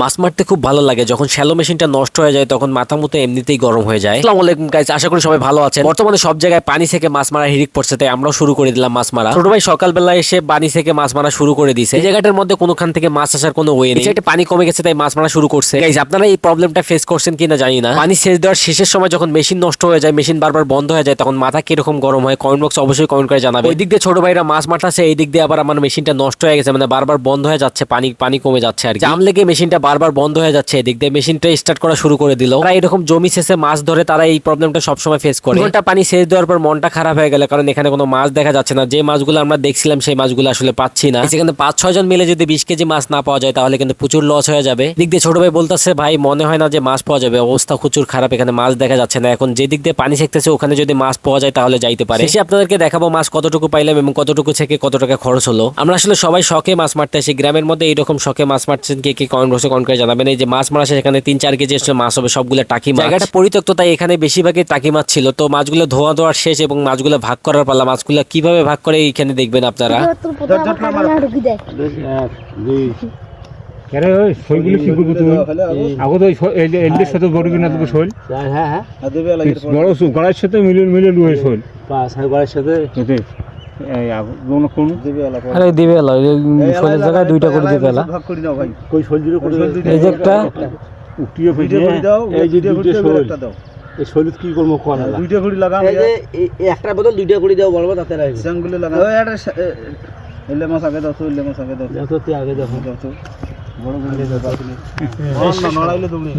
মাছ মারতে খুব ভালো লাগে। যখন শ্যালো মেশিনটা নষ্ট হয়ে যায় তখন মাথা মতো এমনিতেই গরম হয়ে যায়। আসসালামু আলাইকুম গাইস আশা করি সবাই ভালো আছেন। বর্তমানে সব জায়গায় পানি থেকে মাছ মারা হিরিক পড়ছে তাই আমরাও শুরু করে দিলাম মাছ মারা। ছোট ভাই সকালবেলা এসে পানি থেকে মাছ মারা শুরু করে দিয়েছে। এই জায়গাটার মধ্যে কোনোখান থেকে মাছ আসার কোনো ওয়ে নেই। এটা পানি কমে গেছে তাই মাছ মারা শুরু করছে। গাইস আপনারা এই প্রবলেমটা ফেস করছেন কিনা জানি না। পানি সেচ দেওয়ার শেষের সময় যখন মেশিন নষ্ট হয়ে যায় মেশিন বারবার বন্ধ হয়ে যায় তখন মাথা কীরকম গরম হয় কমেন্ট বক্স অবশ্যই কমেন্ট করে জানাবে ওই দিক দিয়ে ছোট ভাইরা মাছ মারতাছে এই দিক দিয়ে আবার আমার মেশিনটা নষ্ট হয়ে গেছে মানে বারবার বন্ধ হয়ে যাচ্ছে পানি পানি কমে যাচ্ছে আর কি। জাম লেগে মেশিনটা বারবার বন্ধ হয়ে যাচ্ছে এদিক দিয়ে। মেশিনটা স্টার্ট করা শুরু করে দিল। তারা এরকম জমি শেষে মাছ ধরে তারা এই প্রবলেমটা সবসময় ফেস করে। ঘণ্টা পানি শেষ দেওয়ার পর মনটা খারাপ হয়ে গেল কারণ এখানে কোনো মাছ দেখা যাচ্ছে না। যে মাছগুলো আমরা দেখছিলাম সেই মাছগুলো আসলে পাচ্ছি না। সেখানে পাঁচ ছয় জন মিলে যদি বিশ কেজি মাছ না পাওয়া যায় তাহলে কিন্তু প্রচুর লস হয়ে যাবে। দিক দিয়ে ছোট ভাই বলতেছে ভাই মনে হয় না যে মাছ পাওয়া যাবে। অবস্থা প্রচুর খারাপ এখানে মাছ দেখা যাচ্ছে না। এখন যে দিক দিয়ে পানি ছেকতেছে ওখানে যদি মাছ পাওয়া যায় তাহলে যাইতে পারে। সে আপনাদেরকে দেখাবো মাছ কতটুকু পাইলাম এবং কতটুকু থেকে কত টাকা খরচ হলো। আমরা আসলে সবাই শখে মাছ মারতে আসি। গ্রামের মধ্যে এইরকম শখে মাছ মারছেন কে কে কমেন্ট বক্সে কমেন্ট করে জানাবেন। এই যে মাছ মারা সেখানে তিন চার কেজি মাছ হবে সবগুলো টাকি মাছ। জায়গাটা পরিত্যক্ত তাই এখানে বেশিরভাগই টাকি মাছ ছিল। তো মাছগুলো ধোয়া ধোয়ার শেষ এবং মাছগুলো ভাগ করার পালা মাছগুলো কীভাবে ভাগ করে এইখানে দেখবেন আপনারা? কেন ওই শৈলগুলো কি করব তুমি? আগত ওই সাথে না তোকে শৈল? বড় সাথে লুয়ে শৈল। আরে দিবে এলা শৈলের জায়গায় দুইটা করে দিবে এলা। কই শৈল এই যে একটা উঠিয়ে ফেটে এই যে দুইটা শৈল এই শৈল কি করব কোন দুইটা ঘড়ি লাগাম একটা বদল দুইটা করে দেওয়া বলব তাতে রাখবে। চাঙ্গুলি লাগাম ওই একটা সা- এ- এ- এলে মাছ আগে দাও তো এলে মাছ আগে দাও। যত তুই আগে দেখো দাও তো। বড় গুলি দাও নড়াইলে দৌড়ি।